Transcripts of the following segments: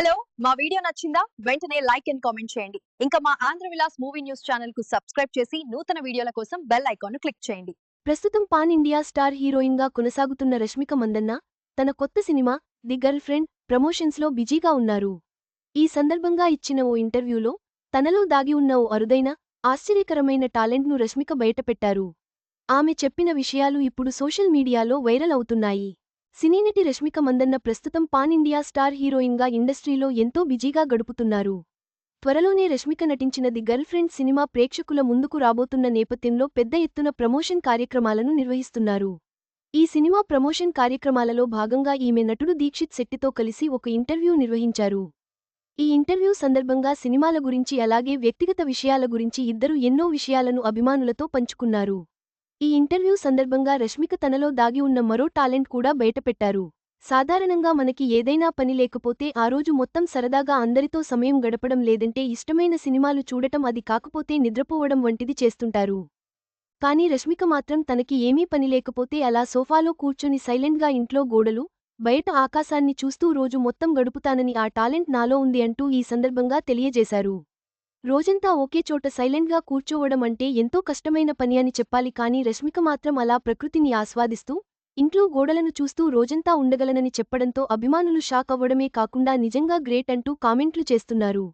Hello మా video నచ్చిందా? వెంటనే లైక్ అండ్ కామెంట్ చేయండి. ఇంకా మా ఆంధ్ర విలాస్ మూవీ న్యూస్ ఛానల్కు సబ్స్క్రైబ్ చేసి నూతన వీడియోల కోసం బెల్ ఐకాన్ క్లిక్ చేయండి. ప్రస్తుతం పాన్ ఇండియా స్టార్ హీరోయిన్గా కొనసాగుతున్న రష్మిక మందన్న తన కొత్త సినిమా ది గర్ల్ ఫ్రెండ్ ప్రమోషన్స్లో బిజీగా ఉన్నారు. ఈ సందర్భంగా ఇచ్చిన ఓ ఇంటర్వ్యూలో తనలో దాగి ఉన్న ఓ అరుదైన ఆశ్చర్యకరమైన టాలెంట్ను రష్మిక బయటపెట్టారు. ఆమె చెప్పిన విషయాలు ఇప్పుడు సోషల్ మీడియాలో వైరల్ అవుతున్నాయి. సినీనటి రష్మిక మందన్న ప్రస్తుతం పాన్ ఇండియా స్టార్ హీరోయిన్గా ఇండస్ట్రీలో ఎంతో బిజీగా గడుపుతున్నారు. త్వరలోనే రష్మిక నటించిన ది గర్ల్ ఫ్రెండ్ సినిమా ప్రేక్షకుల ముందుకు రాబోతున్న నేపథ్యంలో పెద్ద ఎత్తున ప్రమోషన్ కార్యక్రమాలను నిర్వహిస్తున్నారు. ఈ సినిమా ప్రమోషన్ కార్యక్రమాలలో భాగంగా ఈమె నటుడు దీక్షిత్ శెట్టితో కలిసి ఒక ఇంటర్వ్యూ నిర్వహించారు. ఈ ఇంటర్వ్యూ సందర్భంగా సినిమాల గురించి అలాగే వ్యక్తిగత విషయాల గురించి ఇద్దరు ఎన్నో విషయాలను అభిమానులతో పంచుకున్నారు. ఈ ఇంటర్వ్యూ సందర్భంగా రష్మిక తనలో దాగి ఉన్న మరో టాలెంట్ కూడా బయటపెట్టారు. సాధారణంగా మనకి ఏదైనా పని లేకపోతే ఆ రోజు మొత్తం సరదాగా అందరితో సమయం గడపడం లేదంటే ఇష్టమైన సినిమాలు చూడటం అది కాకపోతే నిద్రపోవడం వంటిది చేస్తుంటారు. కానీ రష్మిక మాత్రం తనకి ఏమీ పని లేకపోతే అలా సోఫాలో కూర్చొని సైలెంట్గా ఇంట్లో గోడలు బయట ఆకాశాన్ని చూస్తూ రోజు మొత్తం గడుపుతానని ఆ టాలెంట్ నాలో ఉంది అంటూ ఈ సందర్భంగా తెలియజేశారు. రోజంతా ఒకే చోట సైలెంట్గా కూర్చోవడం అంటే ఎంతో కష్టమైన పని అని చెప్పాలి కానీ రష్మిక మాత్రం అలా ప్రకృతిని ఆస్వాదిస్తూ ఇంట్లో గోడలను చూస్తూ రోజంతా ఉండగలనని చెప్పడంతో అభిమానులు షాక్ అవ్వడమే కాకుండా నిజంగా గ్రేట్ అంటూ కామెంట్లు చేస్తున్నారు.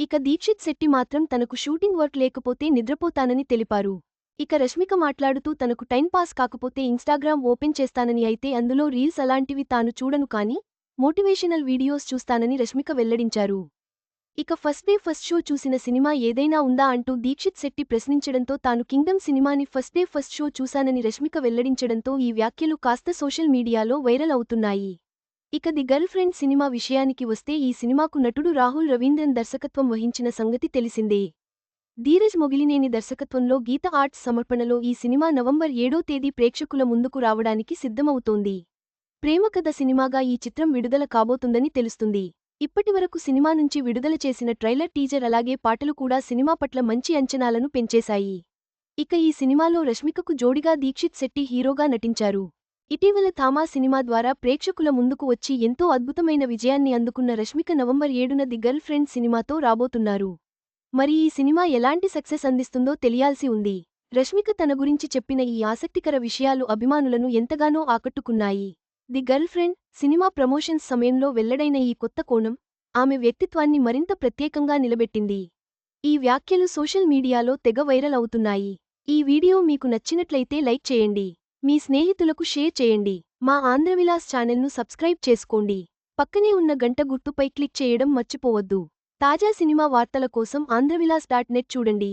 ఇక దీక్షిత్ శెట్టి మాత్రం తనకు షూటింగ్ వర్క్ లేకపోతే నిద్రపోతానని తెలిపారు. ఇక రష్మిక మాట్లాడుతూ తనకు టైం పాస్ కాకపోతే ఇన్స్టాగ్రామ్ ఓపెన్ చేస్తానని అయితే అందులో రీల్స్ అలాంటివి తాను చూడను కానీ మోటివేషనల్ వీడియోస్ చూస్తానని రష్మిక వెల్లడించారు. ఇక ఫస్ట్ డే ఫస్ట్ షో చూసిన సినిమా ఏదైనా ఉందా అంటూ దీక్షిత్ శెట్టి ప్రశ్నించడంతో తాను కింగ్డమ్ సినిమాని ఫస్ట్ డే ఫస్ట్ షో చూశానని రష్మిక వెల్లడించడంతో ఈ వ్యాఖ్యలు కాస్త సోషల్ మీడియాలో వైరల్ అవుతున్నాయి. ఇక ది గర్ల్ ఫ్రెండ్ సినిమా విషయానికి వస్తే ఈ సినిమాకు నటుడు రాహుల్ రవీంద్రన్ దర్శకత్వం వహించిన సంగతి తెలిసిందే. ధీరజ్ మొగిలినేని దర్శకత్వంలో గీత ఆర్ట్స్ సమర్పణలో ఈ సినిమా నవంబర్ ఏడో తేదీ ప్రేక్షకుల ముందుకు రావడానికి సిద్ధమవుతోంది. ప్రేమకథ సినిమాగా ఈ చిత్రం విడుదల కాబోతుందని తెలుస్తుంది. ఇప్పటివరకు సినిమా నుంచి విడుదల చేసిన ట్రైలర్ టీజర్ అలాగే పాటలు కూడా సినిమా పట్ల మంచి అంచనాలను పెంచేశాయి. ఇక ఈ సినిమాలో రష్మికకు జోడిగా దీక్షిత్ శెట్టి హీరోగా నటించారు. ఇటీవల థామా సినిమా ద్వారా ప్రేక్షకుల ముందుకు వచ్చి ఎంతో అద్భుతమైన విజయాన్ని అందుకున్న రష్మిక నవంబర్ ఏడున ది గర్ల్ ఫ్రెండ్ సినిమాతో రాబోతున్నారు. మరి ఈ సినిమా ఎలాంటి సక్సెస్ అందిస్తుందో తెలియాల్సి ఉంది. రష్మిక తన గురించి చెప్పిన ఈ ఆసక్తికర విషయాలు అభిమానులను ఎంతగానో ఆకట్టుకున్నాయి. ది గర్ల్ ఫ్రెండ్ సినిమా ప్రమోషన్స్ సమయంలో వెల్లడైన ఈ కొత్త కోణం ఆమె వ్యక్తిత్వాన్ని మరింత ప్రత్యేకంగా నిలబెట్టింది. ఈ వ్యాఖ్యలు సోషల్ మీడియాలో తెగ వైరల్ అవుతున్నాయి. ఈ వీడియో మీకు నచ్చినట్లయితే లైక్ చేయండి. మీ స్నేహితులకు షేర్ చేయండి. మా ఆంధ్రవిలాస్ ఛానల్ను సబ్స్క్రైబ్ చేసుకోండి. పక్కనే ఉన్న గంట గుర్తుపై క్లిక్ చేయడం మర్చిపోవద్దు. తాజా సినిమా వార్తల కోసం ఆంధ్రవిలాస్ డాట్ నెట్ చూడండి.